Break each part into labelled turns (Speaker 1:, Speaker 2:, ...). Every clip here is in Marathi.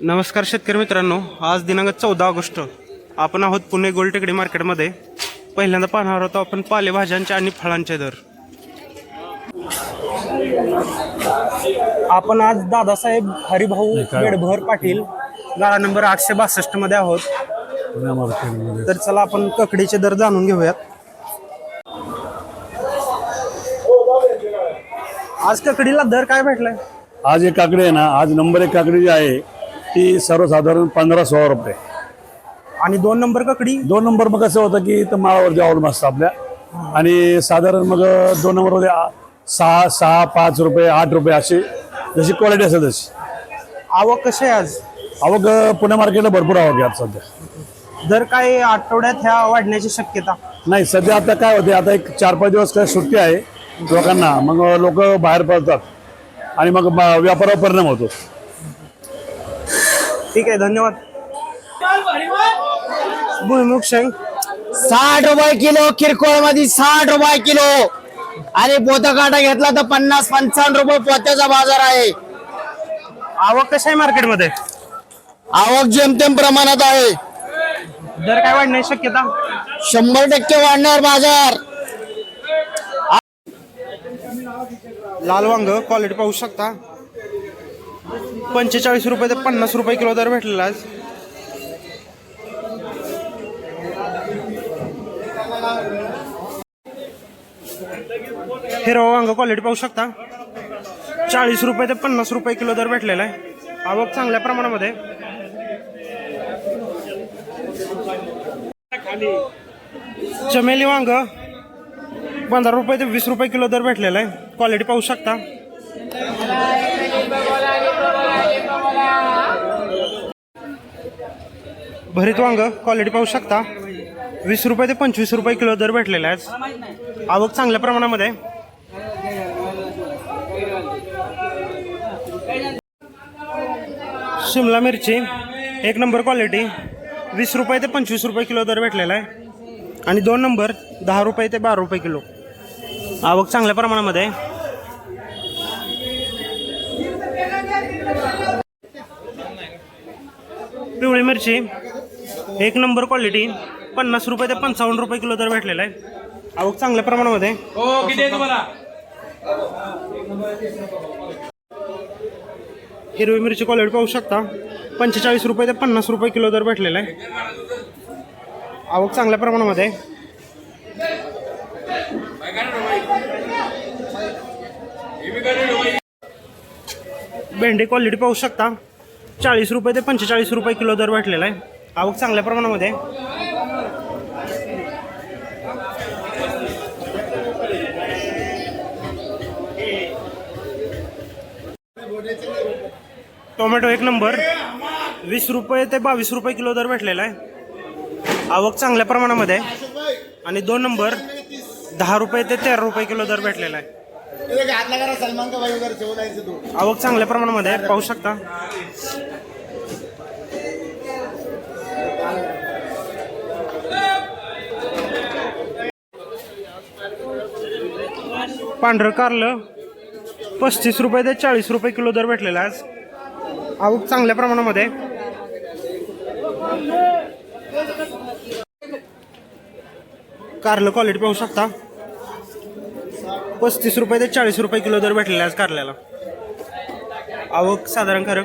Speaker 1: नमस्कार शेतकरी मित्रांनो आज दिनांक चौदा ऑगस्ट. आपण आहोत पुणे गोलटेकडी मार्केटमध्ये. पहिल्यांदा पाहणार होतो आपण पालेभाज्यांचे आणि फळांचे दर. आपण आज दादासाहेब हरिभाऊ बेडभर पाटील गाळा नंबर आठशे बासष्टमध्ये आहोत. तर चला आपण ककडीचे दर जाणून घेऊयात. आज ककडीला दर काय भेटलाय?
Speaker 2: आज एक काकडी आहे ना आज नंबर एक काकडी जी आहे ती सर्वसाधारण पंधरा सोळा रुपये.
Speaker 1: आणि दोन नंबर ककडी?
Speaker 2: दोन नंबर मग कसं होतं की तर माळावरती अवलंबून असतं आपल्या. आणि साधारण मग दोन नंबरमध्ये आ- सहा सहा पाच रुपये आठ रुपये अशी जशी क्वालिटी असेल तशी.
Speaker 1: आवक कशी आहे आज?
Speaker 2: आवक अं, पुणे मार्केटला भरपूर आवक आहे आता सध्या.
Speaker 1: दर काय आठवड्यात ह्या वाढण्याची शक्यता?
Speaker 2: नाही सध्या आता काय होते आता एक चार पाच दिवस काय सुट्टी आहे लोकांना. मग लोक बाहेर पडतात. आणि मग ब- व्यापारावर परिणाम होतो.
Speaker 1: ठीक आहे धन्यवाद. भुईमुग शेंग.
Speaker 3: साठ रुपये किलो किरकोळमध्ये साठ रुपये किलो. आणि पोतं काटा घेतला तर पन्नास पंचावन्न रुपये पोत्याचा बाजार आहे.
Speaker 1: आवक कशी आहे मार्केटमध्ये?
Speaker 3: आवक जेमतेम प्रमाणात आहे.
Speaker 1: दर काय वाढण्याची शक्यता?
Speaker 3: शंभर टक्के वाढणार बाजार.
Speaker 1: लाल वांग क्वालिटी पाहू शकता. पंचेचाळीस रुपये ते पन्नास रुपये किलो दर भेटलेला आज. हिरवा वांग क्वालिटी पाहू शकता. चाळीस रुपये ते पन्नास रुपये किलो दर भेटलेला आहे. आवक चांगल्या प्रमाणामध्ये. चमेली वांग पंधरा रुपये ते वीस रुपये किलो दर भेटलेला आहे. क्वालिटी पाहू शकता. भरीत वांग क्वालिटी पाहू शकता. वीस रुपये ते पंचवीस रुपये किलो दर भेटलेला आहे आवक चांगल्या प्रमाणामध्ये शिमला मिरची एक नंबर क्वालिटी वीस रुपये ते पंचवीस रुपये किलो दर भेटलेला आहे. आणि दोन नंबर दहा रुपये ते बारा रुपये किलो. आवक चांगल्या प्रमाणामध्ये पिवळी मिरची एक नंबर क्वालिटी पन्नास रुपये ते पंचावन्न रुपये किलो दर भेटलेला आहे. आवक चांगल्या प्रमाणामध्ये. आहे. हिरवी मिरची क्वालिटी पाहू शकता. पंचेचाळीस रुपये ते पन्नास रुपये किलो दर भेटलेला आहे. आवक चांगल्या प्रमाणामध्ये. भेंडी क्वालिटी पाहू शकता. चाळीस रुपये ते पंचेचाळीस रुपये किलो दर भेटलेला आहे. आवक चांगल्या प्रमाणामध्ये. टोमॅटो एक नंबर वीस रुपये ते बावीस रुपये किलो दर भेटलेला आहे. आवक चांगल्या प्रमाणामध्ये आहे. आणि दोन नंबर दहा रुपये ते तेरा रुपये किलो दर भेटलेला आहे. आवक चांगल्या प्रमाणामध्ये आहे. पाहू शकता. पांढरं कारलं पस्तीस रुपये ते चाळीस रुपये किलो दर भेटलेला आज. आवक चांगल्या प्रमाणामध्ये. कारलं क्वालिटी पाहू शकता. पस्तीस रुपये ते चाळीस रुपये किलो दर भेटलेला आज कारल्याला. आवक साधारण खरं.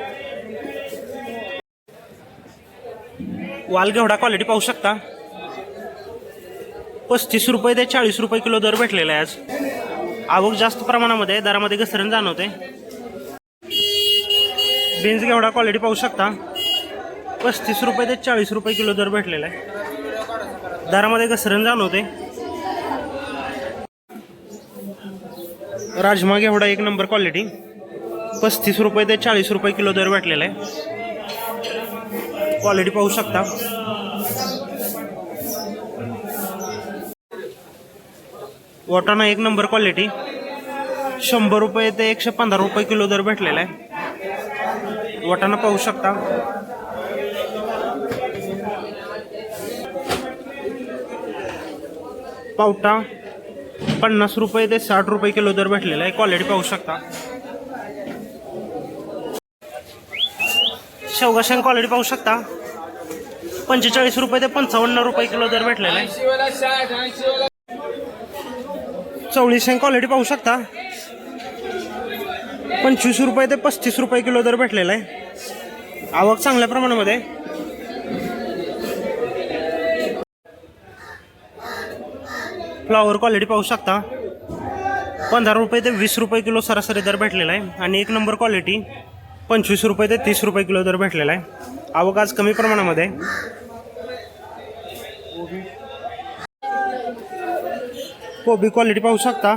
Speaker 1: वाल क्वालिटी पाहू शकता. पस्तीस रुपये ते चाळीस रुपये किलो दर भेटलेला आहे आज. आवक जास्त प्रमाणामध्ये दरामध्ये घसरण जाणवते. बीन्स घेवडा क्वालिटी पाहू शकता. पस्तीस रुपये ते चाळीस रुपये किलो दर भेटलेला आहे. दरामध्ये घसरण जाणवते. राजमा घेवडा एक नंबर क्वालिटी पस्तीस रुपये ते चाळीस रुपये किलो दर भेटलेला आहे. क्वालिटी पाहू शकता. वाटाणा एक नंबर क्वालिटी. शंभर रुपये ते एकशे पंधरा रुपये किलो दर भेटलेला आहे. वाटाणा पाहू शकता. पावटा पन्नास रुपये ते साठ रुपये किलो दर भेटलेला आहे. क्वालिटी पाहू शकता. शेवगाशेंग क्वालिटी पाहू शकता. पंचेचाळीस रुपये ते पंचावन्न रुपये किलो दर भेटलेला आहे. चवळी शेंग क्वालिटी पाहू शकता. पंचवीस रुपये ते पस्तीस रुपये किलो दर भेटलेला आहे. आवक चांगल्या प्रमाणामध्ये. फ्लॉवर क्वालिटी पाहू शकता. पंधरा रुपये ते वीस रुपये किलो सरासरी दर भेटलेला आहे. आणि एक नंबर क्वालिटी पंचवीस रुपये ते तीस रुपये किलो दर भेटलेला आहे. आवक आज कमी प्रमाणामध्ये. कोबी क्वालिटी पाहू शकता.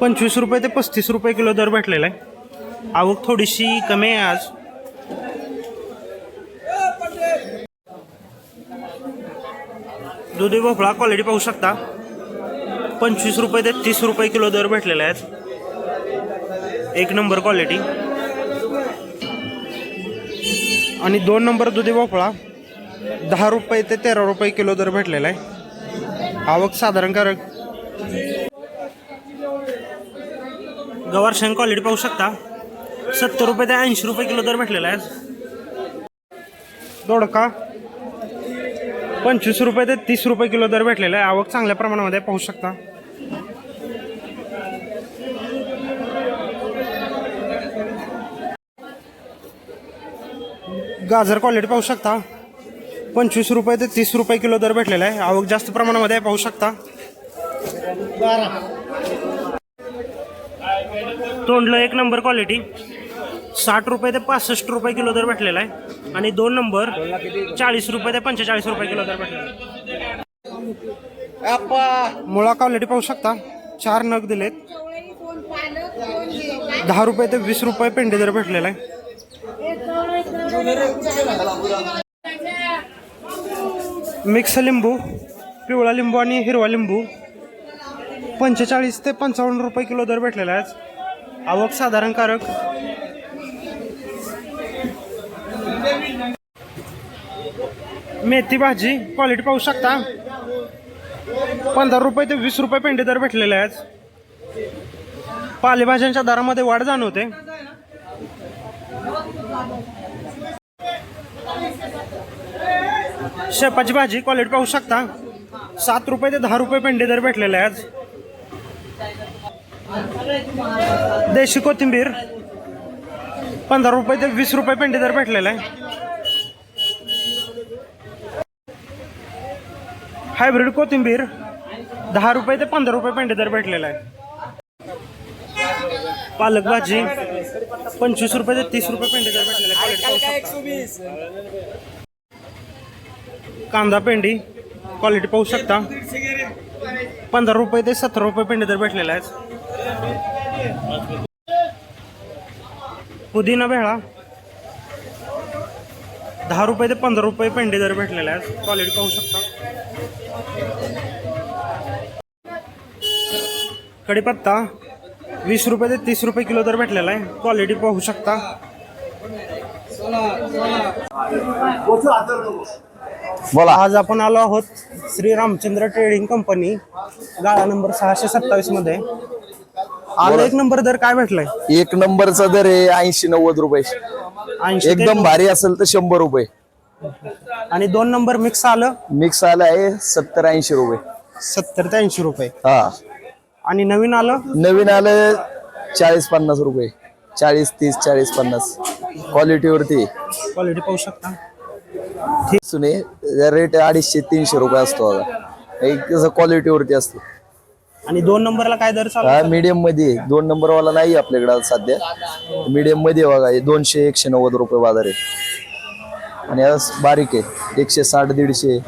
Speaker 1: पंचवीस रुपये ते पस्तीस रुपये किलो दर भेटलेला आहे. आवक थोडीशी कमी आहे आज. दुधी भोपळा क्वालिटी पाहू शकता. पंचवीस रुपये ते तीस रुपये किलो दर भेटलेले आहेत एक नंबर क्वालिटी आणि दोन नंबर दुधी भोपळा दहा रुपये ते तेरा रुपये किलो दर भेटलेला आहे. आवक साधारणकारक गवार शेंग क्वालिटी पाहू शकता. सत्तर रुपये ते ऐंशी रुपये किलो दर भेटलेला आहे. दोडका. पंचवीस रुपये ते तीस रुपये किलो दर भेटलेला आहे. आवक चांगल्या प्रमाणामध्ये पाहू शकता. गाजर क्वालिटी पाहू शकता. पंचवीस रुपये ते तीस रुपये किलो दर भेटलेला आहे. आवक जास्त प्रमाणामध्ये आहे, पाहू शकता. तोंडलं एक नंबर क्वालिटी साठ रुपये ते पासष्ट रुपये किलो दर भेटलेला आहे. आणि दोन नंबर चाळीस रुपये ते पंचेचाळीस रुपये किलो दर भेटलेला मुळा क्वालिटी पाहू शकता. चार नग दिलेत. दहा रुपये ते वीस रुपये पेंडे दर भेटलेला आहे. मिक्स लिंबू पिवळा लिंबू आणि हिरवा लिंबू. पंचेचाळीस ते पंचावन्न रुपये किलो दर भेटलेला आहे आवक साधारण कारक मेथी भाजी क्वालिटी पाहू शकता. पंधरा रुपये ते वीस रुपये पेंडे दर भेटलेले आहेत. पालेभाज्यांच्या दरामध्ये वाढ जाणवते. शेपाची भाजी क्वालिटी पाहू शकता. सात रुपये ते दहा रुपये पेंडे दर भेटलेले आज देशी कोथिंबीर पंधरा रुपये ते वीस रुपये पेंडे दर भेटलेला आहे. हायब्रिड कोथिंबीर दहा रुपये ते पंधरा रुपये पेंडे दर भेटलेला आहे. पालक भाजी पंचवीस रुपये ते तीस रुपये पेंडे दर भेटलेला आहे पाहू कांदा पेंडी क्वालिटी पाहू शकता. पंधरा रुपये ते सतरा रुपये पेंडी तर भेटलेला आहे पुदिना भेळा दहा रुपये ते पंधरा रुपये पेंडी दर भेटलेला आहे क्वालिटी पाहू शकता. कढीपत्ता वीस रुपये ते तीस रुपये किलो दर भेटलेला आहे. क्वालिटी पाहू शकता.
Speaker 3: बोला.
Speaker 1: आज आपण आलो आहोत श्री रामचंद्र ट्रेडिंग कंपनी गाळा नंबर सहाशे सत्तावीसमध्ये. आज एक नंबर दर काय भेटलाय?
Speaker 4: एक नंबरचा दर आहे ऐंशी नव्वद रुपये.
Speaker 1: ऐंशी
Speaker 4: एकदम भारी असेल तर शंभर रुपये.
Speaker 1: आणि दोन नंबर मिक्स आलं?
Speaker 4: मिक्स आला आहे सत्तर ऐंशी रुपये.
Speaker 1: सत्तर ते ऐंशी रुपये.
Speaker 4: हा.
Speaker 1: आणि नवीन आलं?
Speaker 4: नवीन आलं चाळीस पन्नास रुपये. चाळीस तीस चाळीस पन्नास. क्वालिटीवरती
Speaker 1: क्वालिटी पाहू शकता.
Speaker 4: सुने रेट अडीचशे तीनशे रुपये असतो आता. एक कसं क्वालिटीवरती असतो.
Speaker 1: आणि दोन नंबरला काय दर चालू
Speaker 4: हा मीडियममध्ये. आहे. दोन नंबर वाला नाही आपल्याकडे सध्या. मीडियममध्ये बघा हे दोनशे एकशे नव्वद रुपये बाजार आहे. आणि आज बारीक आहे. एकशे साठ दीडशे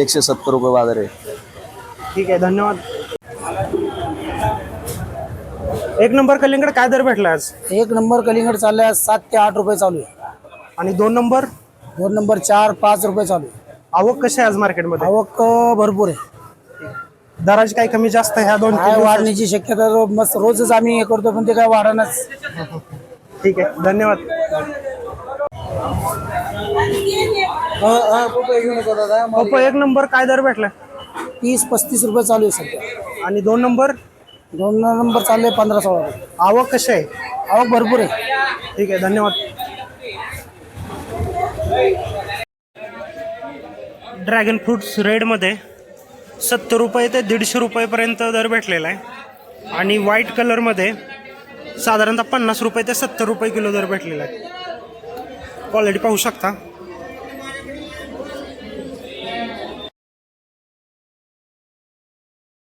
Speaker 4: एकशे सत्तर रुपये बाजार आहे.
Speaker 1: ठीक आहे धन्यवाद. एक नंबर कलिंगड काय दर भेटला आज?
Speaker 5: एक नंबर कलिंगड चालले आहे सात ते आठ रुपये चालू आहे.
Speaker 1: आणि दोन नंबर?
Speaker 5: दोन नंबर चार पाच रुपये चालू आहे.
Speaker 1: आवक कशी आहे आज मार्केटमध्ये?
Speaker 5: आवक अं, भरपूर आहे.
Speaker 1: दराची काही कमी जास्त ह्या दोन तीन
Speaker 5: काय
Speaker 1: दिवसात?
Speaker 5: वाढण्याची शक्यता रो- मस्त रोजच आम्ही हे करतो पण ते काय वाढणच
Speaker 1: ठीक आहे धन्यवाद. एक नंबर काय दर भेटला?
Speaker 5: तीस पस्तीस रुपये चालू आहे सध्या.
Speaker 1: आणि दोन नंबर?
Speaker 5: दोन नंबर चालले पंधरा सोळा रुपये.
Speaker 1: आवक कशी आहे?
Speaker 5: आवक भरपूर आहे.
Speaker 1: ठीक आहे धन्यवाद. ड्रॅगन फ्रूट्स रेडमध्ये सत्तर रुपये ते दीडशे रुपयेपर्यंत दर भेटलेला आहे. आणि व्हाईट कलरमध्ये साधारणतः पन्नास रुपये ते सत्तर रुपये किलो दर भेटलेला आहे. क्वालिटी पाहू शकता.